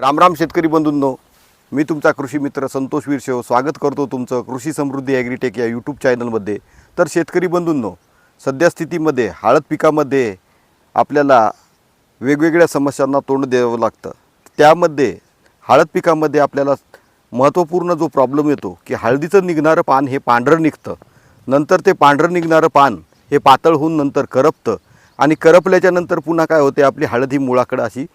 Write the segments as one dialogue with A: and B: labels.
A: रामराम शेतकरी बंधूंनो मी तुमचा कृषी मित्र संतोष वीरशेव स्वागत करतो तुमचं कृषी समृद्धी ॲग्रीटेक या यूट्यूब चॅनलमध्ये. तर शेतकरी बंधूंनो सध्या स्थितीमध्ये हळद पिकामध्ये आपल्याला वेगवेगळ्या समस्यांना तोंड द्यावं लागतं. त्यामध्ये हळद पिकामध्ये आपल्याला महत्त्वपूर्ण जो प्रॉब्लेम येतो की हळदीचं निघणारं पान हे पांढरं निघतं. नंतर ते पांढरं निघणारं पान हे पातळ होऊन नंतर करपतं. आणि करपल्याच्यानंतर पुन्हा काय होते आपली हळद ही मुळाकडं अशी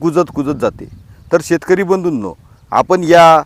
A: कुजत कुजत जाते. तर शेतकरी बंधूंनो आपण या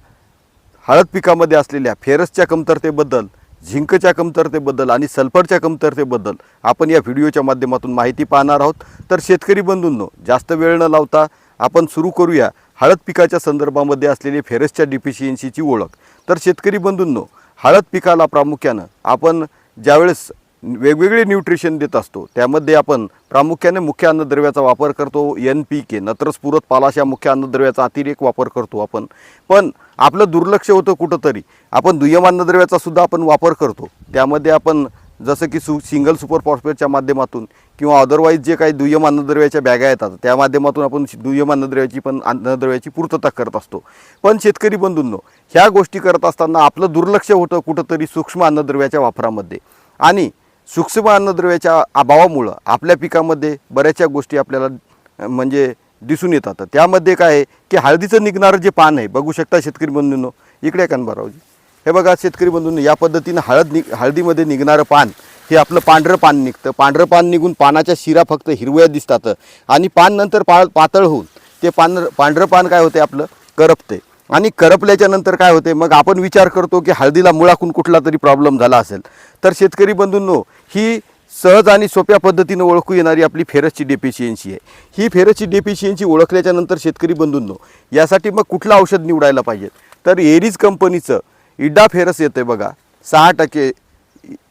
A: हळद पिकामध्ये असलेल्या फेरसच्या कमतरतेबद्दल झिंकच्या कमतरतेबद्दल आणि सल्फरच्या कमतरतेबद्दल आपण या व्हिडिओच्या माध्यमातून माहिती पाहणार आहोत. तर शेतकरी बंधूंनो जास्त वेळ न लावता आपण सुरू करूया हळद पिकाच्या संदर्भामध्ये असलेली फेरसच्या डिफिशियन्सीची ओळख. तर शेतकरी बंधूंनो हळद पिकाला प्रामुख्यानं आपण ज्यावेळेस वेगवेगळे न्यूट्रिशन देत असतो. त्यामध्ये आपण प्रामुख्याने मुख्य अन्नद्रव्याचा वापर करतो. एन पी के नत्रस्फुरत पालाश पालाशा मुख्य अन्नद्रव्याचा अतिरेक वापर करतो आपण. पण आपलं दुर्लक्ष होतं कुठंतरी. आपण दुय्यम अन्नद्रव्याचा सुद्धा आपण वापर करतो. त्यामध्ये आपण जसं की सु सिंगल सुपर फॉस्फेटच्या माध्यमातून किंवा अदरवाईज जे काही दुय्यम अन्नद्रव्याच्या बॅगा येतात त्या माध्यमातून आपण दुय्यम अन्नद्रव्याची पण अन्नद्रव्याची पूर्तता करत असतो. पण शेतकरी बंधूंनो ह्या गोष्टी करत असताना आपलं दुर्लक्ष होतं कुठंतरी सूक्ष्म अन्नद्रव्याच्या वापरामध्ये. आणि सूक्ष्म अन्नद्रव्याच्या अभावामुळं आपल्या पिकामध्ये बऱ्याचशा गोष्टी आपल्याला म्हणजे दिसून येतात. त्यामध्ये काय आहे की हळदीचं निघणारं जे पान आहे बघू शकता शेतकरी बंधूंनो इकडे कानबारावजी. हे बघा शेतकरी बंधूंनो या पद्धतीनं हळद नि हळदीमध्ये निघणारं पान हे आपलं पांढरं पान निघतं. पांढरं पान निघून पानाच्या शिरा फक्त हिरव्या दिसतात आणि पान नंतर पा पातळ होऊन ते पान पांढरं पान काय होते आपलं? करपते. आणि करपल्याच्या नंतर काय होते मग आपण विचार करतो की हळदीला मुळाकून कुठला तरी प्रॉब्लेम झाला असेल. तर शेतकरी बंधूंनो ही सहज आणि सोप्या पद्धतीनं ओळखू येणारी आपली फेरसची डेफिशियन्सी आहे. ही फेरसची डेफिशियन्सी ओळखल्याच्यानंतर शेतकरी बंधूंनो यासाठी मग कुठलं औषध निवडायला पाहिजे? तर एरीज कंपनीचं इड्डा फेरस येतं आहे बघा सहा टक्के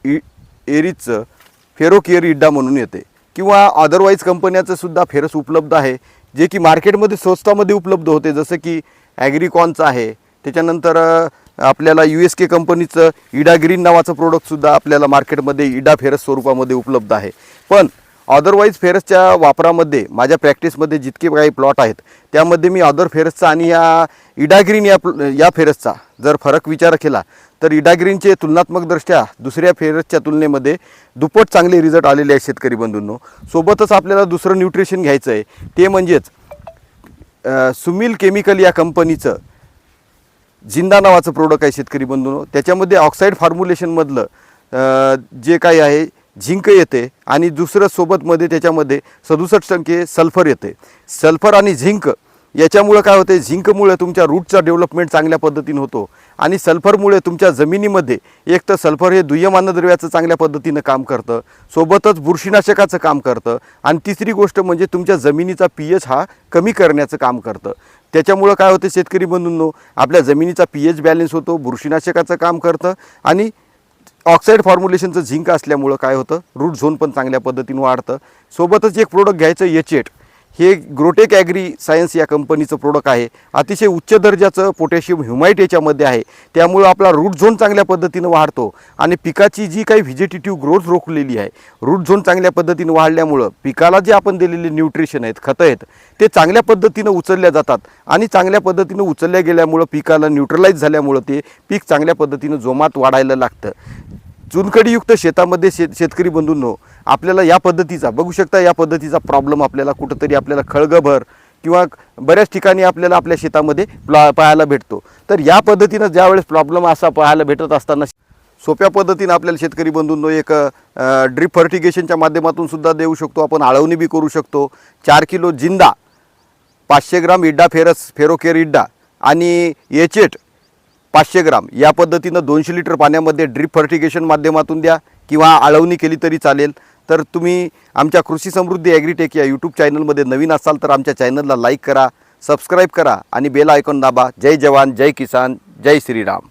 A: इ- एरीजचं फेरोकिअर इड्डा म्हणून येते किंवा अदरवाईज कंपन्याचं सुद्धा फेरस उपलब्ध आहे जे की मार्केटमध्ये स्वस्तामध्ये उपलब्ध होते. जसं की ॲग्रिकॉनचं आहे त्याच्यानंतर आपल्याला यू एस के कंपनीचं इडा ग्रीन नावाचं प्रोडक्टसुद्धा आपल्याला मार्केटमध्ये इडा फेरस स्वरूपामध्ये उपलब्ध आहे. पण अदरवाईज फेरसच्या वापरामध्ये माझ्या प्रॅक्टिसमध्ये जितके काही प्लॉट आहेत त्यामध्ये मी अदर फेरसचा आणि या इडाग्रीन या प्ल- या फेरसचा जर फरक विचार केला तर इडाग्रीनचे तुलनात्मकदृष्ट्या दुसऱ्या फेरसच्या तुलनेमध्ये दुप्पट चांगले रिझल्ट आलेले आहेत शेतकरी बंधूंनो. सोबतच आपल्याला दुसरं न्यूट्रिशन घ्यायचं आहे ते म्हणजेच सुमिल केमिकल या कंपनीचं जिंदा नावाचं प्रोडक्ट आहे शेतकरी बंधूंनो. त्याच्यामध्ये ऑक्साईड फॉर्म्युलेशनमधलं जे काही आहे झिंक येते आणि दुसरं सोबतमध्ये त्याच्यामध्ये सदुसष्ट टक्के सल्फर येते. सल्फर आणि झिंक याच्यामुळं काय होते? झिंकमुळे तुमच्या रूटचा डेव्हलपमेंट चांगल्या पद्धतीनं होतो आणि सल्फरमुळे तुमच्या जमिनीमध्ये एक तर सल्फर हे दुय्यम अन्नद्रव्याचं चांगल्या पद्धतीनं काम करतं सोबतच बुरशीनाशकाचं काम करतं आणि तिसरी गोष्ट म्हणजे तुमच्या जमिनीचा पी एच हा कमी करण्याचं काम करतं. त्याच्यामुळं काय होतं शेतकरी बंधूंनो आपल्या जमिनीचा पी एच बॅलेन्स होतो बुरशीनाशकाचं काम करतं आणि ऑक्साईड फॉर्म्युलेशनचं झिंक असल्यामुळं काय होतं रूट झोन पण चांगल्या पद्धतीनं वाढतं. सोबतच एक प्रोडक्ट घ्यायचं एचेट हे ग्रोटेक ॲग्री सायन्स या कंपनीचं प्रोडक्ट आहे. अतिशय उच्च दर्जाचं पोटॅशियम ह्युमाईट याच्यामध्ये आहे. त्यामुळं आपला रूट झोन चांगल्या पद्धतीनं वाढतो. आणि पिकाची जी काही व्हिजिटेटिव्ह ग्रोथ रोखलेली आहे रूट झोन चांगल्या पद्धतीनं वाढल्यामुळं पिकाला जे आपण दिलेले न्यूट्रिशन आहेत खतं आहेत ते चांगल्या पद्धतीनं उचलल्या जातात. आणि चांगल्या पद्धतीनं उचलल्या गेल्यामुळं पिकाला न्यूट्रलाइज झाल्यामुळं ते पीक चांगल्या पद्धतीनं जोमात वाढायला लागतं. चुनखडीयुक्त शेतामध्ये शेत शेतकरी बंधूंनो आपल्याला या पद्धतीचा बघू शकता या पद्धतीचा प्रॉब्लेम आपल्याला कुठंतरी आपल्याला खळगभर किंवा बऱ्याच ठिकाणी आपल्याला आपल्या शेतामध्ये प्ला पाहायला भेटतो. तर या पद्धतीनं ज्यावेळेस प्रॉब्लेम असा पाहायला भेटत असताना सोप्या पद्धतीनं आपल्याला शेतकरी बंधूंनो एक ड्रीप फर्टिगेशनच्या माध्यमातून सुद्धा देऊ शकतो. आपण आळवणी बी करू शकतो. चार किलो जिंदा पाचशे ग्राम इड्डा फेरस फेरोकेर इड्डा आणि एचेट पाचशे ग्राम. या पद्धतीनं दोनशे लिटर पाण्यामध्ये ड्रीप फर्टिगेशन माध्यमातून द्या किंवा आळवणी केली तरी चालेल. तर तुम्ही आमच्या कृषी समृद्धी ॲग्रीटेक या यूट्यूब चॅनलमध्ये नवीन असाल तर आमच्या चॅनलला लाईक करा सबस्क्राईब करा आणि बेल आयकॉन दाबा. जय जवान जय किसान जय श्रीराम.